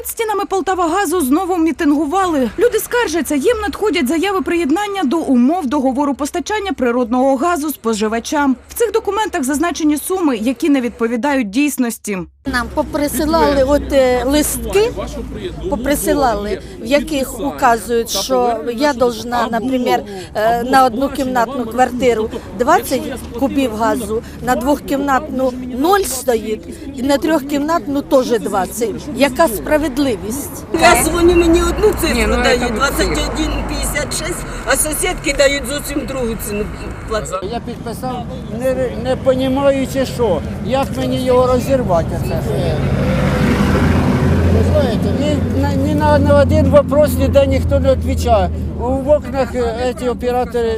Під стінами Полтавагазу знову мітингували. Люди скаржаться, їм надходять заяви приєднання до умов договору постачання природного газу споживачам. В цих документах зазначені суми, які не відповідають дійсності. Нам поприсилали от е, листки, поприсилали, в яких указують, що я должна, наприклад, е, на одну кімнатну квартиру 20 кубів газу, на двохкімнатну 0 стоїть, і на трьохкімнатну теж 20. Яка справедливість? Я дзвоню мені одну цифру дають 21,56, а сусідки дають зовсім другу ціну платити. Я підписав, не, не розуміючи, що, як мені його розірвати. Це. Ні, на, ні на, на один вопрос ніде ніхто не відповідає. У окнах е, ці оператори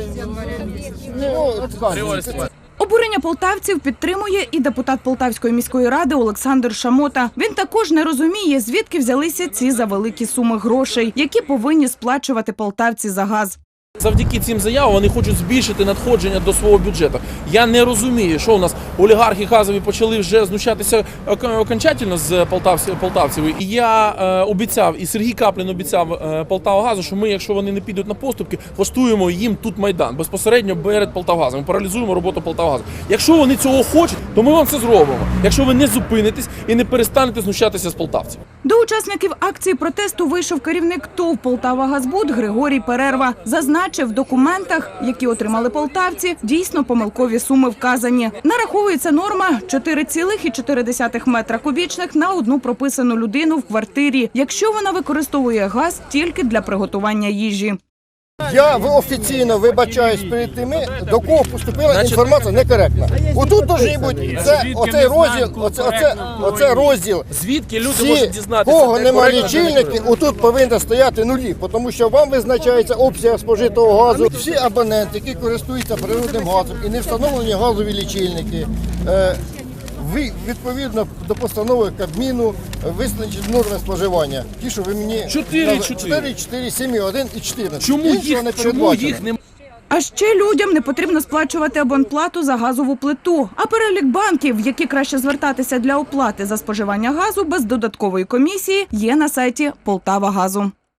не відказують. Обурення полтавців підтримує і депутат Полтавської міської ради Олександр Шамота. Він також не розуміє, звідки взялися ці завеликі суми грошей, які повинні сплачувати полтавці за газ. Завдяки цим заявам вони хочуть збільшити надходження до свого бюджету. Я не розумію, що у нас олігархи газові почали вже знущатися ок- окончательно з полтавців, полтавців. І я е, обіцяв, і Сергій Каплін обіцяв е, Полтавагазу, що ми, якщо вони не підуть на поступки, влаштуємо їм тут майдан безпосередньо перед Полтавгазом. Ми паралізуємо роботу Полтавгазу. Якщо вони цього хочуть, то ми вам це зробимо. Якщо ви не зупинитесь і не перестанете знущатися з полтавців. До учасників акції протесту вийшов керівник ТОВ Полтава Газбуд Григорій Перерва. Зазначив, в документах, які отримали полтавці, дійсно помилкові суми вказані. Нараховується норма 4,4 метра кубічних на одну прописану людину в квартирі, якщо вона використовує газ тільки для приготування їжі. Я офіційно вибачаюсь перед тими, до кого поступила інформація некоректна. Отут должні бути це оцей розділ, оце, оце, оце розділ. Звідки люди Всі, можуть дізнатися? кого де немає коректно, де лічильників, отут повинні стояти нулі, тому що вам визначається обсяг спожитого газу. Всі абоненти, які користуються природним газом і не встановлені газові лічильники. е, відповідно до постанови Кабміну визначить норми споживання. Ті, що ви мені Чотири, назвали. чотири. 4, 4, 7, 1 і 14. Чому Іншого їх, не чому передбачено. їх не А ще людям не потрібно сплачувати абонплату за газову плиту. А перелік банків, в які краще звертатися для оплати за споживання газу без додаткової комісії, є на сайті Полтава Газу.